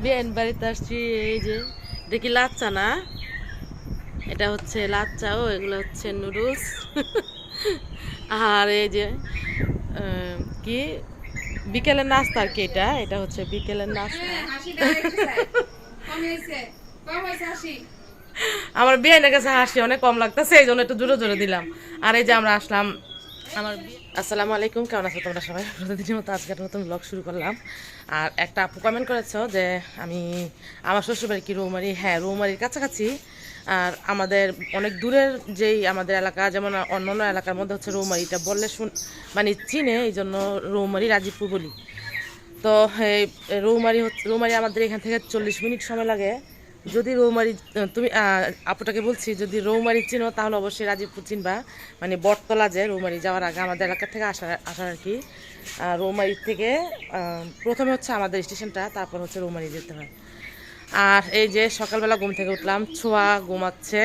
বিয়েন বাড়িতে আসছি এই যে দেখি লাচ্চা না? এটা হচ্ছে লাচ্চা ও এগুলো হচ্ছে নুডলস আর এই যে কি? বিকেলের নাস্তা আর কি এটা? এটা হচ্ছে বিকেলের নাস্তা। আমার বিয়েনের কাছে হাসি অনেক কম লাগতেছে এই জন্য একটু জোরে জোরে দিলাম। আর এই যে আমরা আসলাম আমার বিয়ে- আসসালামু আলাইকুম, কেমন আছো তোমরা সবাই? প্রতিদিনের মতো আজকে একটা নতুন ব্লগ শুরু করলাম। আর একটা আপু কমেন্ট করেছ যে আমি আমার শ্বশুরবাড়ি কি রৌমারি? হ্যাঁ রৌমারির কাছাকাছি। আর আমাদের অনেক দূরের যেই আমাদের এলাকা, যেমন অন্য অন্য এলাকার মধ্যে হচ্ছে রৌমারিটা বললে শুন মানে চিনে এই জন্য রৌমারি রাজীবপুর বলি। তো এই রৌমারি হচ্ছে, রৌমারি আমাদের এখান থেকে চল্লিশ মিনিট সময় লাগে। যদি রৌমারি তুমি আপুটাকে বলছি, যদি রৌমারি চিনো, তাহলে অবশ্যই রাজীবপুর চিনবা। মানে বটতলা যে রৌমারি যাওয়ার আগে আমাদের এলাকা থেকে আসার আসার আর কি। রৌমারি থেকে প্রথমে হচ্ছে আমাদের স্টেশনটা, তারপর হচ্ছে রৌমারি যেতে হয়। আর এই যে সকালবেলা ঘুম থেকে উঠলাম, ছোঁয়া ঘুমাচ্ছে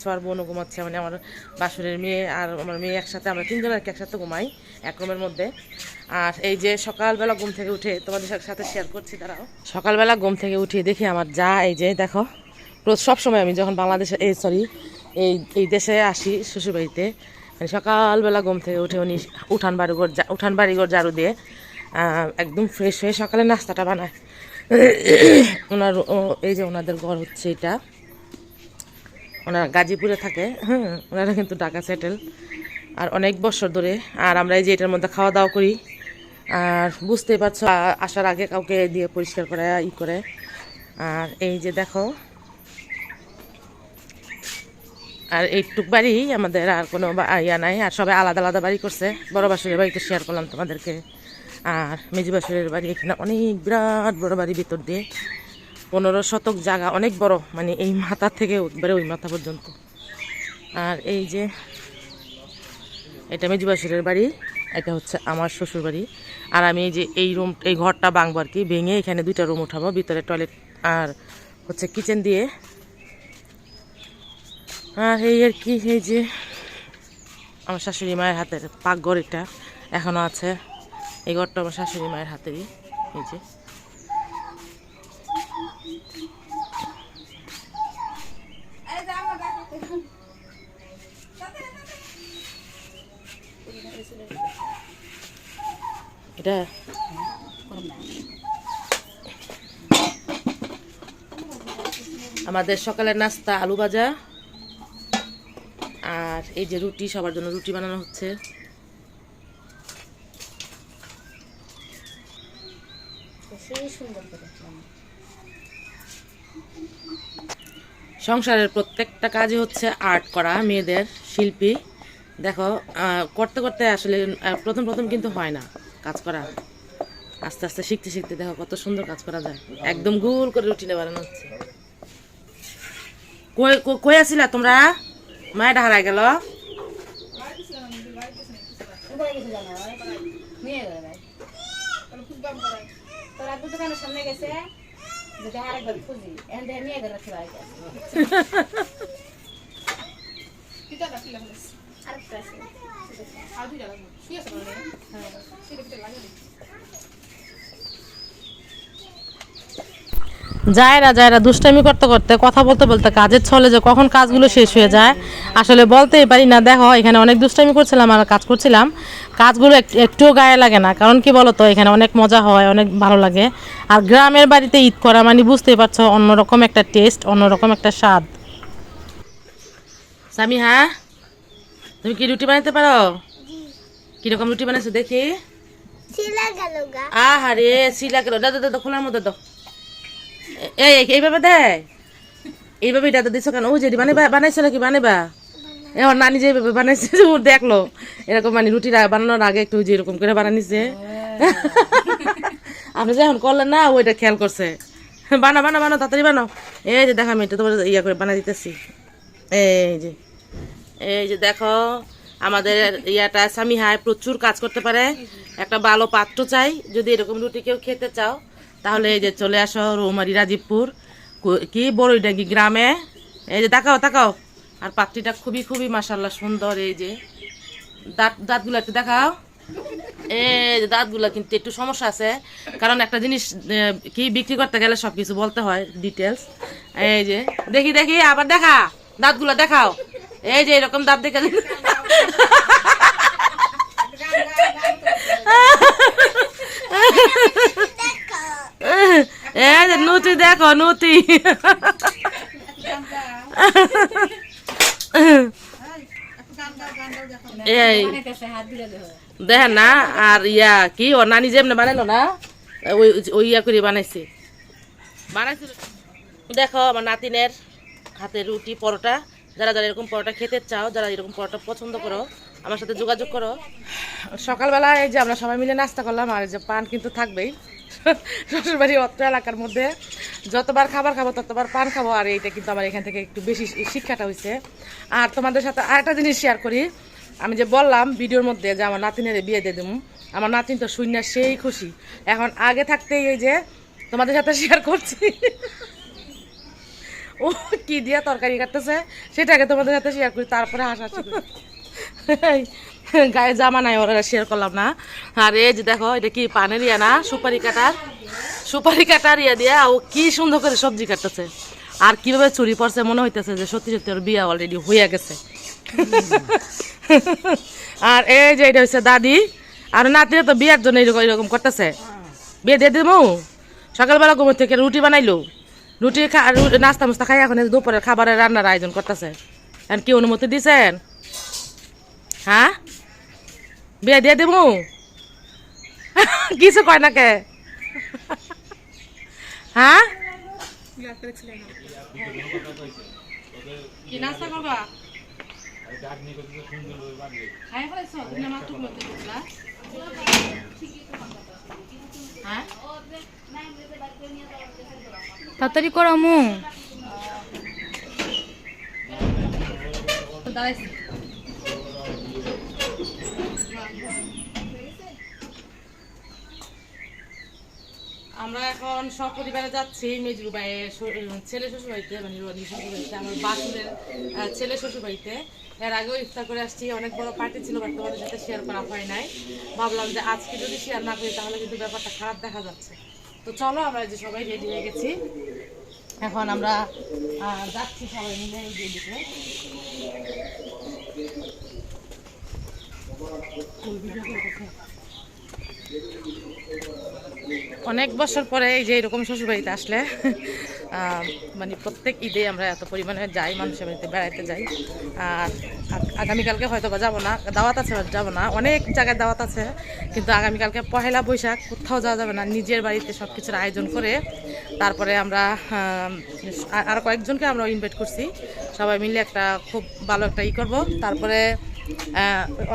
ছোঁয়ার বোনও ঘুমাচ্ছে মানে আমার বাসুরের মেয়ে আর আমার মেয়ে একসাথে, আমরা তিনজন আর কি একসাথে ঘুমাই, এক রুমের মধ্যে। আর এই যে সকালবেলা ঘুম থেকে উঠে তোমাদের সাথে শেয়ার করছি তারাও সকালবেলা ঘুম থেকে উঠে দেখি আমার যা, এই যে দেখো, রোজ সবসময় আমি যখন বাংলাদেশে, এই সরি এই এই দেশে আসি শ্বশুরবাড়িতে মানে সকালবেলা ঘুম থেকে উঠে উনি উঠান বাড়িঘর যা- উঠান বাড়িঘর ঝাড়ু দিয়ে একদম ফ্রেশ হয়ে সকালে নাস্তাটা বানায়। ওনার এই যে ওনাদের ঘর হচ্ছে এটা। ওনারা গাজীপুরে থাকে হ্যাঁ ওনারা কিন্তু ঢাকা সেটেল আর অনেক বছর ধরে, আর আমরা এই যে এটার মধ্যে খাওয়া দাওয়া করি। আর বুঝতেই পারছ আসার আগে কাউকে দিয়ে পরিষ্কার করে, ই করে। আর এই যে দেখো, আর এইটুক বাড়ি আমাদের আর কোনো ইয়া নাই, আর সবাই আলাদা আলাদা বাড়ি করছে। বড় বাসুরের বাড়িতে শেয়ার করলাম তোমাদেরকে। আর মেজি বাসুরের বাড়ি এখানে অনেক বিরাট বড় বাড়ি ভিতর দিয়ে। পনেরো শতক জায়গা, অনেক বড় মানে এই মাথা থেকে একবারে ওই মাথা পর্যন্ত। আর এই যে এটা মেজি বাসুরের বাড়ি, এটা হচ্ছে আমার শ্বশুর বাড়ি। আর আমি এই যে এই রুম, এই ঘরটা ভাঙবো আর কি, ভেঙে এখানে দুইটা রুম উঠাবো, ভিতরে টয়লেট আর হচ্ছে কিচেন দিয়ে। আর এই আর কি, এই যে আমার শাশুড়ি মায়ের হাতের পাকঘর এটা এখনও আছে। এই ঘরটা আমার শাশুড়ি মায়ের হাতেরই এই যে। এটা? আমাদের সকালের নাস্তা, আলু ভাজা, আর এই যে রুটি, সবার জন্য রুটি বানানো হচ্ছে। সংসারের প্রত্যেকটা কাজই হচ্ছে আর্ট করা মেয়েদের শিল্পী। দেখো করতে করতে আসলে প্রথম প্রথম কিন্তু হয় না কাজ করা। আস্তে আস্তে শিখতে শিখতে দেখো কত সুন্দর কাজ করা যায়। একদম গোল করে রুটিনে বানানো হচ্ছে। কই কই- কই আসিলা তোমরা? মায়ের হারাই গেল। দু দোকানের সামনে গেছে যদি আরেকবার খুঁজি। এখন দেখে নিয়ে গেলে ছিল আরেকটা আরেকটা আছে। যায়রা যায়রা দুষ্টামি করতে করতে কথা বলতে বলতে কাজের ছলে যে কখন কাজগুলো শেষ হয়ে যায় আসলে বলতেই পারি না। দেখো এখানে অনেক দুষ্টামি করছিলাম আর কাজ করছিলাম। কাজগুলো একটুও গায়ে লাগে না। কারণ কি বলতো এখানে অনেক মজা হয় অনেক ভালো লাগে। আর গ্রামের বাড়িতে ঈদ করা মানে বুঝতেই পারছ অন্যরকম একটা টেস্ট অন্যরকম একটা স্বাদ। সামি হ্যাঁ তুমি কি রুটি বানাতে পারো? কীরকম রুটি বানাইছো দেখি। আহারে সিলা গেল। দাদা দাদা খোলার মধ্যে দাও। এই এই- এইভাবে দেয় এইভাবে এটা তো দিছো কেন? ওই যে বানাইবা বানাইছো নাকি বানাইবা? এখন নানি যে এইভাবে বানাইছে ও দেখল। এরকম মানে রুটি বানানোর আগে একটু যে এরকম করে বানানিছে আপনি যে এখন করলেন না ওইটা খেয়াল করছে। বানা বানা বানা তাড়াতাড়ি বানাও। এই যে দেখো আমি এটা তোমার ইয়া করে বানা দিতেছি। এই যে এই যে দেখো আমাদের ইয়াটা স্বামী হায় প্রচুর কাজ করতে পারে। একটা ভালো পাত্র চাই। যদি এরকম রুটি কেউ খেতে চাও তাহলে এই যে চলে আসো রৌমারি রাজীবপুর। কো- বড়ইডাঙ্গি গ্রামে? এই যে তাকাও তাকাও। আর পাত্রীটা খুবই খুবই মাসাল্লাহ সুন্দর এই যে। দাঁত দাঁতগুলো একটু দেখাও। এই যে দাঁতগুলো কিন্তু একটু সমস্যা আছে। কারণ একটা জিনিস কি বিক্রি করতে গেলে সব কিছু বলতে হয় ডিটেলস এই যে দেখি দেখি আবার দেখা। দাঁতগুলো দেখাও। এই যে এরকম দাঁত দেখে নুতি দেখো নুতি এই দেখো না, আর ইয়া, কি ও নানি যেমনি বানাইলো না, ওই ওই ইয়া করে বানাইছে। বানাইছিল দেখো, আমার নাতিনের হাতে রুটি, পরোটা। যারা যারা এরকম পরোটা খেতে চাও, যারা এরকম পরোটা পছন্দ করো, আমার সাথে যোগাযোগ করো। সকালবেলা এই যে আমরা সবাই মিলে নাস্তা করলাম, আর যে পান কিন্তু থাকবেই। শ্বশুরবাড়ি অত্র এলাকার মধ্যে। যতবার খাবার খাব ততবার পান খাব আর এইটা কিন্তু আমার এখান থেকে একটু বেশি শিক্ষাটা হয়েছে আর তোমাদের সাথে আরেকটা জিনিস শেয়ার করি। আমি যে বললাম ভিডিওর মধ্যে যে আমার নাতিনের বিয়ে দিয়ে দেবো আমার নাতিন তো শূন্য সেই খুশি। এখন আগে থাকতেই এই যে তোমাদের সাথে শেয়ার করছি। ও কি দিয়া তরকারি কাটতেছে সেটাকে তোমাদের সাথে শেয়ার করি তারপরে এই, গায়ে জামা নাই, ওরা শেয়ার করলাম না। আর এই যে দেখো, এটা কি পানের ইয়া না? সুপারি কাটার। সুপারি কাটার ইয়া দিয়া ও কি সুন্দর করে সবজি কাটতেছে। আর কীভাবে চুরি পড়ছে মনে হইতেছে যে সত্যি সত্যি ওর বিয়া অলরেডি হইয়া গেছে। আর এই যে এটা হচ্ছে দাদি। আর নাতিরা তো বিয়ার জন্য এরকম এরকম করতেছে। বিয়ে দিয়ে দেবো সকালবেলা ঘুমের থেকে রুটি বানাইলো। রুটি নাস্তা মুস্তা খাই এখন দুপুরের খাবারের রান্নার আয়োজন করতেছে। এখন কি অনুমতি দিছেন? হ্যাঁ বিয়ে দিয়ে দেবো কিছু কয় না কে হ্যাঁ কি নাস্তা করবা? তাড়াতাড়ি করো মু। দাঁড়াইছি। আমরা এখন সপরিবারে যাচ্ছি মেজরু ভাইয়ের ছেলে শ্বশুর বাড়িতে মানে শ্বশুর বাড়িতে আমার বাসুরের ছেলে শ্বশুর বাড়িতে এর আগেও ইফতার করে আসছি, অনেক বড় পার্টি ছিল বাট তোমাদের সাথে শেয়ার করা হয় নাই। ভাবলাম যে আজকে যদি শেয়ার না করি, তাহলে কিন্তু ব্যাপারটা খারাপ দেখা যাচ্ছে। তো চলো, আমরা যে সবাই রেডি হয়ে গেছি। এখন আমরা যাচ্ছি সবাই মিলে এই যে এদিকে। অনেক বছর পরে এই যে এরকম শ্বশুরবাড়িতে আসলে মানে প্রত্যেক ঈদে আমরা এত পরিমাণে যাই, মানুষের বাড়িতে বেড়াইতে যাই। আর আগামীকালকে হয়তো বা যাব না, দাওয়াত আছে যাব না। অনেক জায়গায় দাওয়াত আছে, কিন্তু আগামীকালকে পহেলা বৈশাখ, কোথাও যাওয়া যাবে না। নিজের বাড়িতে সব কিছুর আয়োজন করে তারপরে আমরা আর কয়েকজনকে আমরা ইনভাইট করছি। সবাই মিলে একটা খুব ভালো একটা ই করব। তারপরে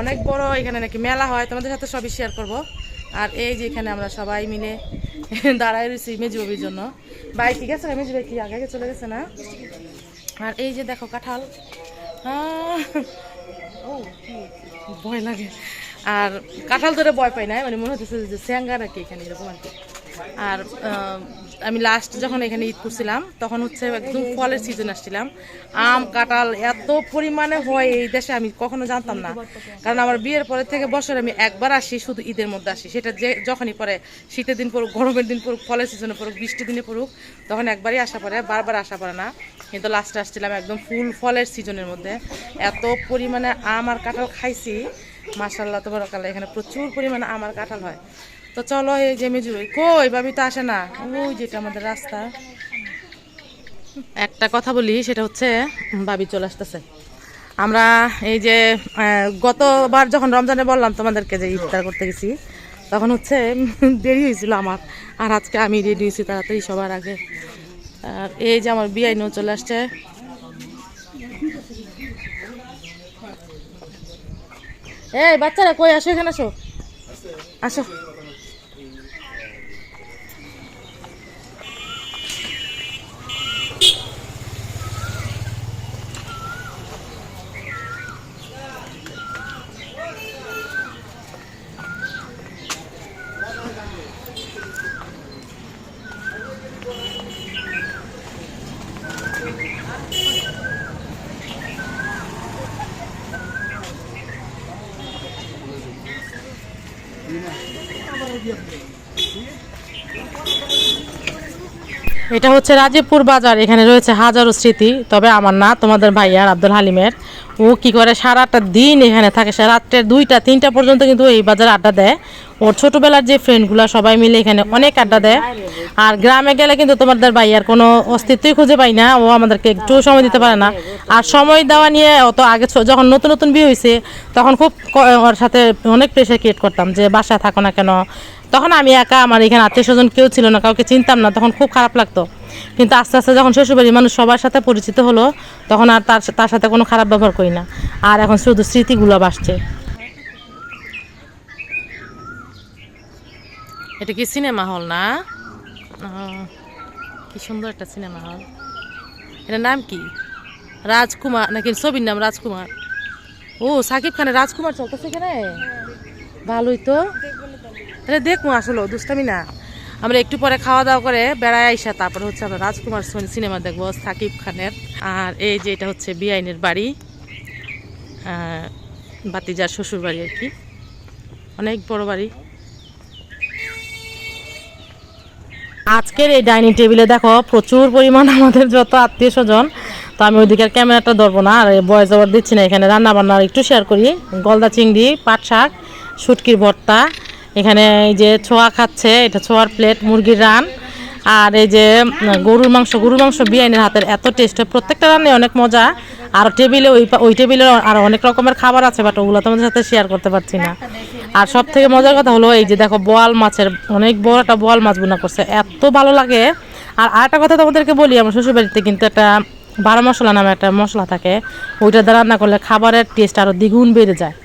অনেক বড় এখানে নাকি মেলা হয়, তোমাদের সাথে সবই শেয়ার করব। আর এই যে এখানে আমরা সবাই মিলে দাঁড়ায় রয়েছি মেজবাবির জন্য। ভাই, ঠিক আছে? মেজু কি, আগে আগে চলে গেছে না? আর এই যে দেখো কাঁঠাল। ও ভয় লাগে। আর কাঁঠাল ধরে ভয় পাই না মানে মনে হচ্ছে যে স্যাঙ্গা নাকি এখানে, এরকম আর কি। আর আমি লাস্ট যখন এখানে ঈদ করছিলাম, তখন হচ্ছে একদম ফলের সিজন আসছিলাম। আম, কাঁঠাল এত পরিমাণে হয় এই দেশে আমি কখনো জানতাম না। কারণ আমার বিয়ের পরে থেকে বছর আমি একবার আসি, শুধু ঈদের মধ্যে আসি। সেটা যে যখনই পরে, শীতের দিন পড়ুক, গরমের দিন পড়ুক, ফলের সিজনে পড়ুক, বৃষ্টির দিনে পড়ুক, তখন একবারই আসা পড়ে, বারবার আসা পড়ে না। কিন্তু লাস্টে আসছিলাম একদম ফুল ফলের সিজনের মধ্যে। এত পরিমাণে আম আর কাঁঠাল খাইছি। মাসাল্লাহ তোমার এখানে প্রচুর পরিমাণে আমার কাঁঠাল হয়। তো চলো এই যে মেজু কই ভাবি তো আসে না। ওই যেটা আমাদের রাস্তা। একটা কথা বলি, সেটা হচ্ছে, ভাবি চলে আসতেছে। আমরা এই যে গতবার যখন রমজানে বললাম তোমাদেরকে যে ইফতার করতে গেছি, তখন হচ্ছে দেরি হয়েছিল আমার। আর আজকে আমি রেডি হয়েছি তাড়াতাড়ি সবার আগে। আর এই যে আমার বিআই নিয়েও চলে আসছে। এই বাচ্চারা কই? আসো এখানে আসো। আসো। এটা হচ্ছে রাজীবপুর বাজার, এখানে রয়েছে হাজারো স্মৃতি। তবে আমার না, তোমাদের ভাইয়ার আব্দুল হালিমের। ও কি করে সারাটা দিন এখানে থাকে রাত্রে দুইটা, তিনটা পর্যন্ত কিন্তু এই বাজারে আড্ডা দেয়। ওর ছোটোবেলার যে ফ্রেন্ডগুলো সবাই মিলে এখানে অনেক আড্ডা দেয়। আর গ্রামে গেলে কিন্তু তোমাদের ভাইয়ার কোনো অস্তিত্বই খুঁজে পাই না, ও আমাদেরকে একটু সময় দিতে পারে না। আর সময় দেওয়া নিয়ে অত আগে যখন নতুন নতুন বিয়ে হয়েছে তখন খুব ওর সাথে অনেক প্রেশার ক্রিয়েট করতাম যে বাসায় থাকো না কেন তখন আমি একা, আমার এখানে আত্মীয় স্বজন কেউ ছিল না, কাউকে চিনতাম না, তখন খুব খারাপ লাগতো। কিন্তু আস্তে আস্তে যখন শ্বশুরবাড়ির মানুষ সবার সাথে পরিচিত হলো, তখন আর তার তার সাথে কোনো খারাপ ব্যবহার করি না। আর এখন শুধু স্মৃতিগুলো বাসছে এটা কি সিনেমা হল না? কি সুন্দর একটা সিনেমা হল। এটার নাম কি? রাজকুমার, নাকি ছবির নাম রাজকুমার? ও, সাকিব খানের রাজকুমার চলতেছে এখানে? ভালোই তো। তাহলে দেখব আসলে দুষ্টামি না। আমরা একটু পরে খাওয়া দাওয়া করে বেড়ায় আইসা, তারপরে হচ্ছে আমরা রাজকুমার সোনি সিনেমা দেখব, সাকিব খানের। আর এই যে এটা হচ্ছে বিআইনের বাড়ি বাতিজার শ্বশুর বাড়ি আর কি। অনেক বড় বাড়ি। আজকের এই ডাইনিং টেবিলে দেখো, প্রচুর পরিমাণ আমাদের যত আত্মীয় স্বজন তো আমি ওইদিকের ক্যামেরাটা ধরবো না, আর বয়স ওভার দিচ্ছি না এখানে। রান্না বান্না একটু শেয়ার করি। গলদা চিংড়ি পাট শাক শুটকির ভর্তা এখানে এই যে ছোয়া খাচ্ছে, এটা ছোয়ার প্লেট মুরগির রান। আর এই যে গরুর মাংস গরুর মাংস বিরিয়ানির হাতের এত টেস্ট হয়। প্রত্যেকটা রান্নায় অনেক মজা। আর টেবিলে ওই ওই টেবিলে আর অনেক রকমের খাবার আছে বাট ওগুলো তোমাদের সাথে শেয়ার করতে পারছি না। আর সব থেকে মজার কথা হলো, এই যে দেখো, বোয়াল মাছের, অনেক বড় একটা বোয়াল মাছ বোনা করছে। এত ভালো লাগে। আর আরেকটা কথা তোমাদেরকে বলি, আমার শ্বশুরবাড়িতে কিন্তু একটা বারো মশলা নামে একটা মশলা থাকে। ওইটা দিয়ে রান্না করলে খাবারের টেস্ট আরও দ্বিগুণ বেড়ে যায়।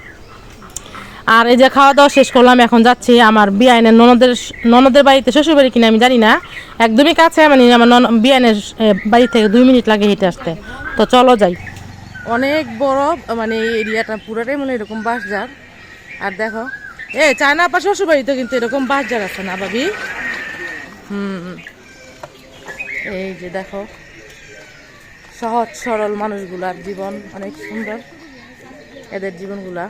আর এই যে খাওয়া দাওয়া শেষ করলাম, এখন যাচ্ছি আমার বিআইনের ননদের ননদের বাড়িতে শ্বশুর বাড়ি কিনা আমি জানি না। একদমই কাছে মানে আমার নন, বিআইনের বাড়ি থেকে দুই মিনিট লাগে হেঁটে আসতে। তো চলো যাই। অনেক বড় মানে এরিয়াটা পুরোটাই মানে এরকম বাঁশঝাড় আর দেখো, এ, চায়না আপা শ্বশুর বাড়িতে কিন্তু এরকম বাঁশঝাড় আছে না, ভাবি? হুম। এই যে দেখো, সহজ সরল মানুষগুলার জীবন, অনেক সুন্দর এদের জীবনগুলা।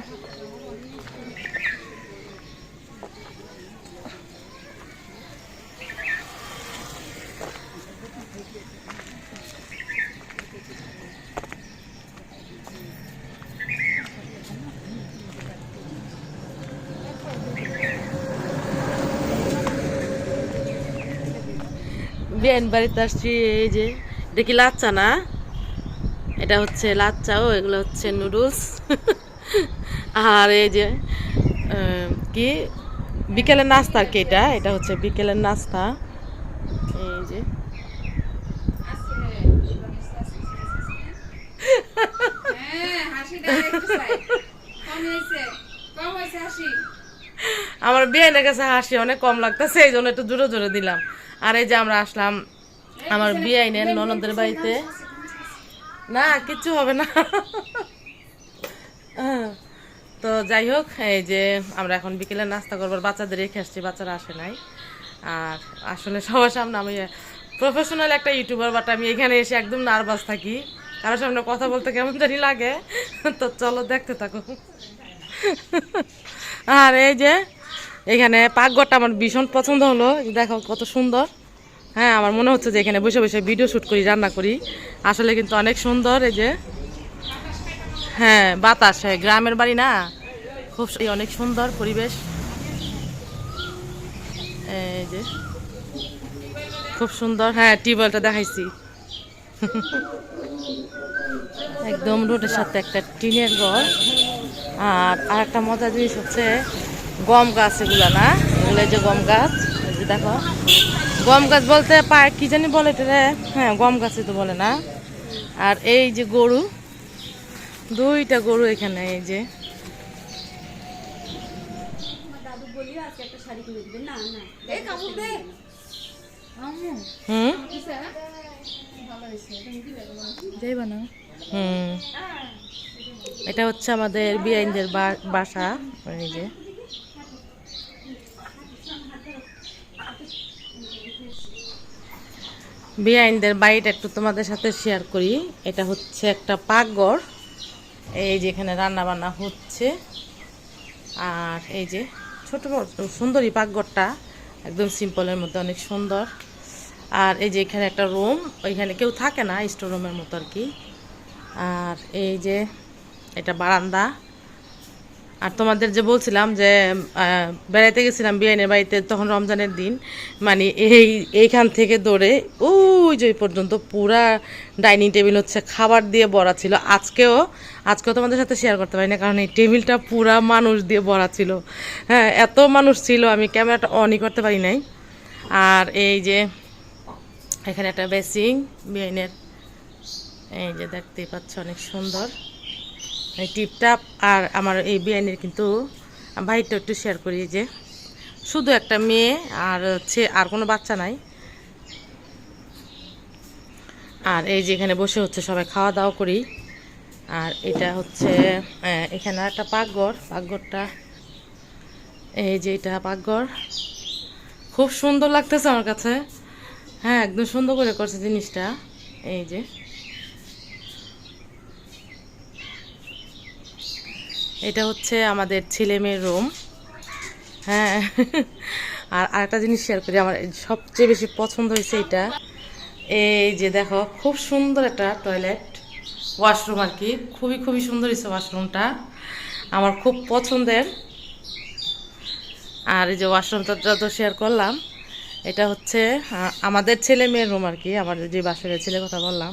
বাড়িতে আসছি এই যে লাচ্চা না? এটা হচ্ছে লাচ্চা ও এগুলো হচ্ছে নুডলস আর এই যে কি? বিকেলের নাস্তা আর কি এটা? এটা হচ্ছে বিকেলের নাস্তা। এই যে। আমার বিয়েনের কাছে হাসি অনেক কম লাগতেছে এই জন্য একটু জোরে জোরে দিলাম। আর এই যে আমরা আসলাম আমার বিআইনের ননদের বাড়িতে। না, কিচ্ছু হবে না। তো যাই হোক, এই যে আমরা এখন বিকেলে নাস্তা করবার বাচ্চাদের রেখে আসছি, বাচ্চারা আসে নাই। আর আসলে সবার সামনে আমি প্রফেশনাল একটা ইউটিউবার বাট আমি এখানে এসে একদম নার্ভাস থাকি। কারোর সামনে কথা বলতে কেমন জানি লাগে। তো চলো দেখতে থাকো। আর এই যে এখানে পাকঘরটা আমার ভীষণ পছন্দ হলো। দেখো কত সুন্দর। হ্যাঁ আমার মনে হচ্ছে যে এখানে বসে বসে ভিডিও শ্যুট করি, রান্না করি। আসলে কিন্তু অনেক সুন্দর এই যে। হ্যাঁ বাতাস হ্যাঁ গ্রামের বাড়ি না? খুব অনেক সুন্দর পরিবেশ। এই যে। খুব সুন্দর। হ্যাঁ টিউবওয়েলটা দেখাইছি। একদম রোডের সাথে একটা টিনের ঘর। আর আর একটা মজার জিনিস হচ্ছে গম গাছ এগুলো না? এগুলো যে গম গাছ যে দেখো। গম গাছ বলতে পায় কি জানি বলে এটা রে? হ্যাঁ গম গাছই তো বলে না। আর এই যে গরু দুইটা গরু এখানে এই যে। হুম? হুম। এটা হচ্ছে আমাদের বিআইনদের বাসা এই যে। বিআইনদের বাড়িটা একটু তোমাদের সাথে শেয়ার করি। এটা হচ্ছে একটা পাকঘর। এই যে এখানে রান্না বান্না হচ্ছে। আর এই যে ছোট সুন্দরী পাকঘরটা। একদম সিম্পলের মধ্যে অনেক সুন্দর। আর এই যে এখানে একটা রুম ওইখানে কেউ থাকে না স্টোর রুমের মতো আর কি। আর এই যে এটা বারান্দা। আর তোমাদের যে বলছিলাম যে বেড়াইতে গেছিলাম বিয়ানের বাড়িতে, তখন রমজানের দিন মানে এই, এইখান থেকে দৌড়ে ওই যে পর্যন্ত পুরা ডাইনিং টেবিল হচ্ছে খাবার দিয়ে ভরা ছিল। আজকেও আজকেও তোমাদের সাথে শেয়ার করতে পারি না কারণ এই টেবিলটা পুরা মানুষ দিয়ে ভরা ছিল। হ্যাঁ এত মানুষ ছিল, আমি ক্যামেরাটা অনই করতে পারি নাই। আর এই যে, এখানে একটা বেসিং বিয়ানের এই যে দেখতেই পাচ্ছ, অনেক সুন্দর। এই টিপটাপ আর আমার এই বিয়ানের কিন্তু ভাইটা একটু শেয়ার করি যে। শুধু একটা মেয়ে আর হচ্ছে আর কোনো বাচ্চা নাই। আর এই যে এখানে বসে হচ্ছে সবাই খাওয়া দাওয়া করি। আর এটা হচ্ছে এখানে একটা পাকঘর। পাকঘরটা, এই যে এটা পাকঘর। খুব সুন্দর লাগতেছে আমার কাছে। হ্যাঁ একদম সুন্দর করে করছে জিনিসটা। এই যে। এটা হচ্ছে আমাদের ছেলে মেয়ের রুম হ্যাঁ। আর আরেকটা জিনিস শেয়ার করি, আমার সবচেয়ে বেশি পছন্দ হয়েছে এটা। এই যে দেখো, খুব সুন্দর একটা টয়লেট ওয়াশরুম আর কি। খুবই খুবই সুন্দর হয়েছে ওয়াশরুমটা আমার খুব পছন্দের। আর এই যে ওয়াশরুমটা তো শেয়ার করলাম, এটা হচ্ছে আমাদের ছেলে মেয়ের রুম আর কি, আমার যে বাসরের ছেলে কথা বললাম।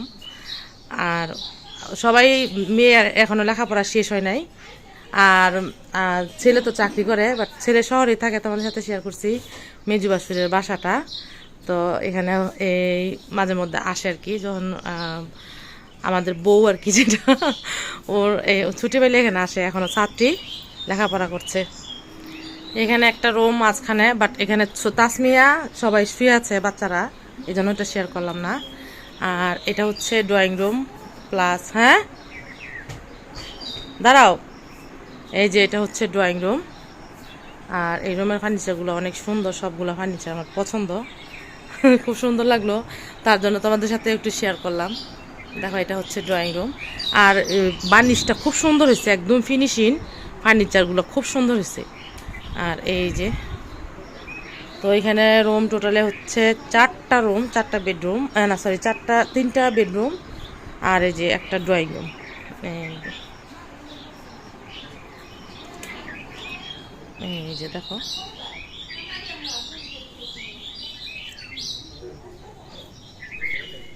আর সবাই মেয়ে এখনও লেখাপড়া শেষ হয় নাই। আর ছেলে তো চাকরি করে বাট ছেলে শহরে থাকে তোমাদের সাথে শেয়ার করছি মেজু বাসুরের বাসাটা। তো এখানে এই মাঝে মধ্যে আসে আর কি, যখন আমাদের বউ আর কি যেটা, ওর এই ছুটি পেলে এখানে আসে এখনও ছাত্রী, লেখাপড়া করছে। এখানে একটা রুম মাঝখানে বাট এখানে তাসমিয়া, সবাই শুয়ে আছে বাচ্চারা এই জন্য এটা শেয়ার করলাম না। আর এটা হচ্ছে ড্রয়িং রুম প্লাস হ্যাঁ? দাঁড়াও। এই যে এটা হচ্ছে ড্রয়িং রুম আর এই রুমের ফার্নিচারগুলো অনেক সুন্দর, সবগুলো ফার্নিচার আমার পছন্দ। খুব সুন্দর লাগল। তার জন্য তোমাদের সাথে একটু শেয়ার করলাম। দেখো, এটা হচ্ছে ড্রয়িং রুম আর বার্নিশটা খুব সুন্দর হয়েছে, একদম ফিনিশিং ফার্নিচারগুলো খুব সুন্দর হয়েছে। আর এই যে, তো এখানে রুম টোটালে হচ্ছে চারটা রুম চারটা বেডরুম না সরি চারটা, তিনটা বেডরুম আর এই যে একটা ড্রয়িং রুম এই যে। দেখো।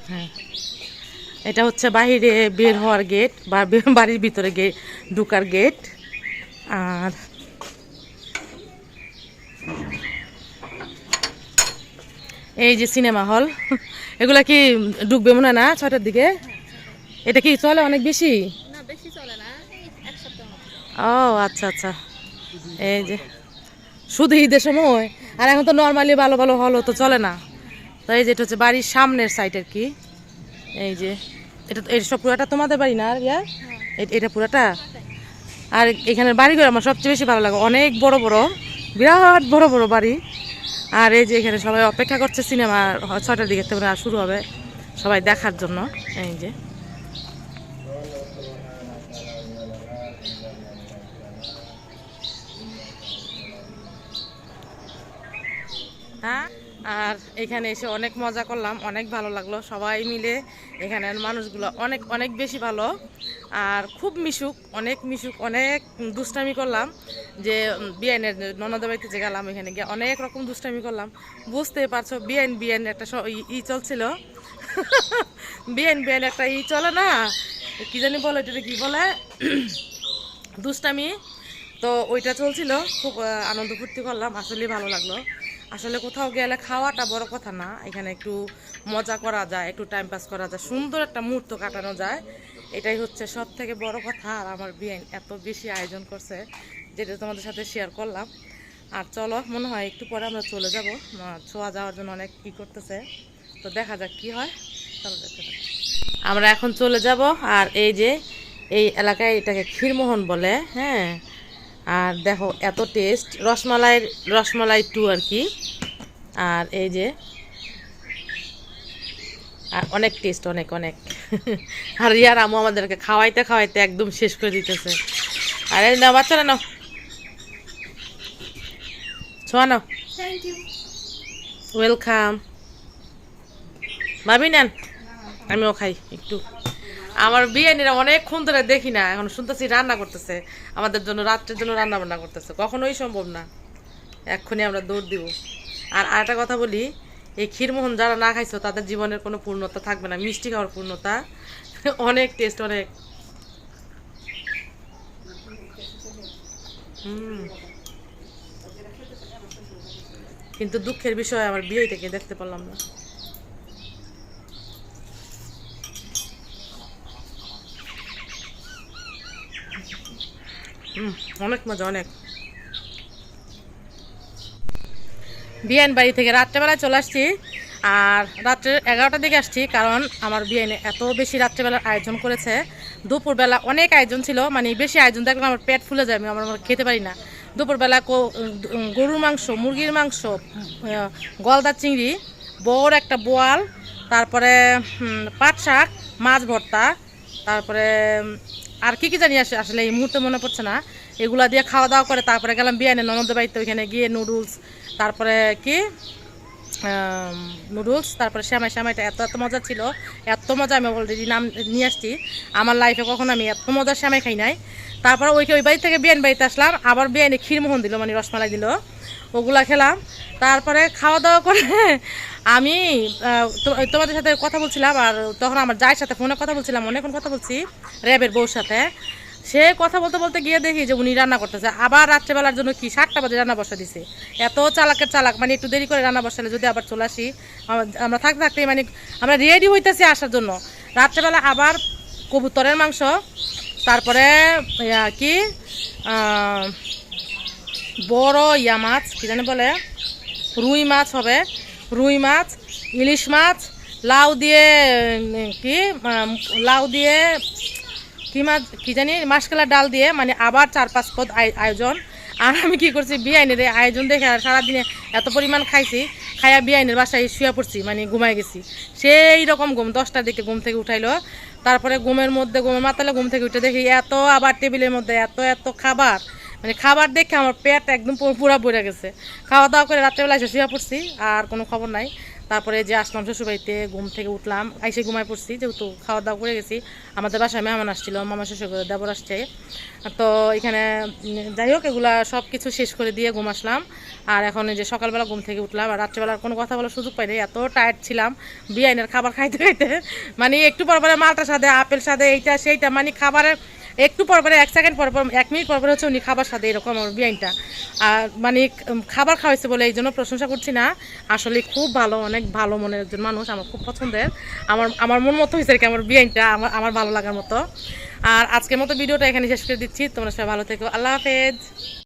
হ্যাঁ। এটা হচ্ছে বাহিরে বের হওয়ার গেট বা বাড়ির ভিতরে গেট ঢুকার গেট আর এই যে সিনেমা হল এগুলা কি ঢুকবে মনে না ছয়টার দিকে? এটা কি চলে অনেক বেশি? ও আচ্ছা আচ্ছা। এই যে শুধু ঈদের সময় আর এখন তো নর্মালি ভালো ভালো হলো তো চলে না। তো এই যে এটা হচ্ছে বাড়ির সামনের সাইড আর কি। এই যে এটা এটা সব পুরাটা তোমাদের বাড়ি না আর ইয়া? এটা পুরাটা? আর এখানের বাড়িগুলো আমার সবচেয়ে বেশি ভালো লাগে। অনেক বড় বড় বিরাট বড় বড় বাড়ি। আর এই যে এখানে সবাই অপেক্ষা করছে সিনেমা ছয়টার দিকে থেকে শুরু হবে সবাই দেখার জন্য। এই যে। হ্যাঁ আর এখানে এসে অনেক মজা করলাম, অনেক ভালো লাগল। সবাই মিলে এখানের মানুষগুলো অনেক অনেক বেশি ভালো। আর খুব মিশুক, অনেক মিশুক, অনেক দুষ্টামি করলাম যে বিয়ানের ননদের বাড়িতে যে গেলাম, এখানে গিয়ে অনেক রকম দুষ্টামি করলাম। বুঝতেই পারছ বিয়ান বিয়ান একটা ই- চলছিল। বিয়ান বিয়ান একটা ই চলে না? কি জানি বলে এটা কি বলে? দুষ্টামি। তো ওইটা চলছিল, খুব আনন্দ ফুর্তি করলাম, আসলেই ভালো লাগল। আসলে কোথাও গেলে খাওয়াটা বড় কথা না। এখানে একটু মজা করা যায়, একটু টাইম পাস করা যায়, সুন্দর একটা মুহূর্ত কাটানো যায়। এটাই হচ্ছে সব থেকে বড় কথা, আর আমার বিয়ে এত বেশি আয়োজন করছে, যেটা তোমাদের সাথে শেয়ার করলাম। আর চলো, মনে হয় একটু পরে আমরা চলে যাব। ছোঁয়া যাওয়ার জন্য অনেক ই করতেছে। তো দেখা যাক কি হয়। চলো দেখতে। আমরা এখন চলে যাব, আর এই যে, এই এলাকায় এটাকে ক্ষীরমোহন বলে হ্যাঁ? আর দেখো এত টেস্ট রসমালাইয়ের রসমালাই টু আর কি। আর এই যে আর অনেক টেস্ট অনেক অনেক। আর ইয়ার আমু আমাদেরকে খাওয়াইতে খাওয়াইতে একদম শেষ করে দিতেছে। আর এই নাও বাচ্চারা নাও। ছোঁয়া নাও। ওয়েলকাম ভাবি নেন। আমিও খাই একটু। আমার বিরিয়ানিরা অনেকক্ষণ ধরে দেখি না, এখন শুনতেছি রান্না করতেছে। আমাদের জন্য রাত্রের জন্য রান্না বান্না করতেছে। কখনোই সম্ভব না। এক্ষুনি আমরা দৌড় দিব। আর আরেকটা কথা বলি, এই ক্ষীরমোহন যারা না খাইছো, তাদের জীবনের কোনো পূর্ণতা থাকবে না। মিষ্টি খাওয়ার পূর্ণতা। অনেক টেস্ট অনেক। কিন্তু দুঃখের বিষয়, আমার বিয়ে থেকে দেখতে পারলাম না। অনেক মজা, অনেক। বিয়ান বাড়ি থেকে রাত্রেবেলায় চলে আসছি, আর রাত্রে এগারোটার দিকে আসছি, কারণ আমার বিয়ানে এত বেশি রাত্রেবেলার আয়োজন করেছে। দুপুরবেলা অনেক আয়োজন ছিল মানে বেশি আয়োজন দেখলে আমার পেট ফুলে যায়, আমি আমার আমার খেতে পারি না। দুপুরবেলা গরুর মাংস, মুরগির মাংস গলদা চিংড়ি, বড় একটা বোয়াল, তারপরে পাট শাক, মাছ ভর্তা, তারপরে আর কি কি জানি আসে আসলে এই মুহূর্তে মনে পড়ছে না। এগুলা দিয়ে খাওয়া দাওয়া করে তারপরে গেলাম বিয়ানে ননদ বাড়িতে ওইখানে গিয়ে নুডলস তারপরে কি? নুডলস তারপরে শ্যামাই শ্যামাইটা এত এত মজা ছিল। এত মজা আমি অলরেডি নাম নিয়ে আসছি। আমার লাইফে কখনো আমি এত মজার শ্যামাই খাই নাই। তারপরে ওই ওই বাড়ি থেকে বিয়ান বাড়িতে আসলাম। আবার বিয়ানে ক্ষীরমোহন দিল মানে রসমালাই দিল। ওগুলা খেলাম। তারপরে খাওয়া দাওয়া করে আমি তোমাদের সাথে কথা বলছিলাম আর তখন আমার যায়ের সাথে ফোনে কথা বলছিলাম মনে অনেকক্ষণ কথা বলছি, র্যাবের বউর সাথে। সে কথা বলতে বলতে গিয়ে দেখি যে উনি রান্না করতেছে। আবার রাত্রেবেলার জন্য কি সাতটা বাজে রান্না বসা দিছে। এত চালাকের চালাক মানে একটু দেরি করে রান্না বসালে যদি আবার চলে আসি আমরা থাকতে থাকতে মানে আমরা রেডি হইতেছি আসার জন্য। রাত্রেবেলা আবার কবুতরের মাংস, তারপরে কি বড় ইয়া মাছ, কি জানি বলে? রুই মাছ হবে। রুই মাছ, ইলিশ মাছ, লাউ দিয়ে, কি লাউ দিয়ে, কি মাছ, কি জানি, মাসকালা ডাল দিয়ে মানে আবার চার পাঁচ পদ আয়- আয়োজন। আর আমি কি করছি বিআইনের আয়োজন দেখে আর সারাদিনে এত পরিমাণ খাইছি, খাইয়া বিআইনের বাসায় শুয়ে পড়ছি মানে ঘুমাই গেছি। সেই রকম ঘুম, দশটার দিকে ঘুম থেকে উঠাইলো। তারপরে ঘুমের মধ্যে, ঘুমের মাতালে ঘুম থেকে উঠে দেখি, এত আবার টেবিলের মধ্যে, এত এত খাবার। মানে খাবার দেখে আমার পেট একদম পুরো ভরে গেছে। খাওয়া দাওয়া করে রাত্রেবেলা এসে শুয়ে পড়ছি, আর কোনো খবর নাই। তারপরে যে আসলাম শ্বশুরবাড়িতে, ঘুম থেকে উঠলাম, আইসে ঘুমায় পড়ছি, যেহেতু খাওয়া দাওয়া করে গেছি। আমাদের বাসায় মেহমান আসছিল, মামা শ্বশুর দেবর আসছে। তো এখানে যাই হোক, এগুলা সব কিছু শেষ করে দিয়ে ঘুম আসলাম। আর এখন যে সকালবেলা ঘুম থেকে উঠলাম, আর রাত্রেবেলার কোনো কথা বলার সুযোগ পাইনি। এত টায়ার্ড ছিলাম, বিয়াইনের খাবার খাইতে খাইতে। মানে একটু পর পরে মালটার সাথে, আপেল সাথে, এইটা সেইটা মানে খাবারের একটু পর পরে, এক সেকেন্ড পর পর, এক মিনিট পর পর হচ্ছে উনি খাবার সাথে এরকম আমার বিয়াইনটা আর মানে খাবার খাওয়াইছে বলে এই জন্য প্রশংসা করছি না। আসলে খুব ভালো, অনেক ভালো মনের একজন মানুষ, আমার খুব পছন্দের। আমার আমার মন মতো হয়েছে আর কি, আমার বিয়াইনটা আমার আমার ভালো লাগার মতো। আর আজকের মতো ভিডিওটা এখানে শেষ করে দিচ্ছি। তোমরা সবাই ভালো থেকো। আল্লাহ হাফেজ।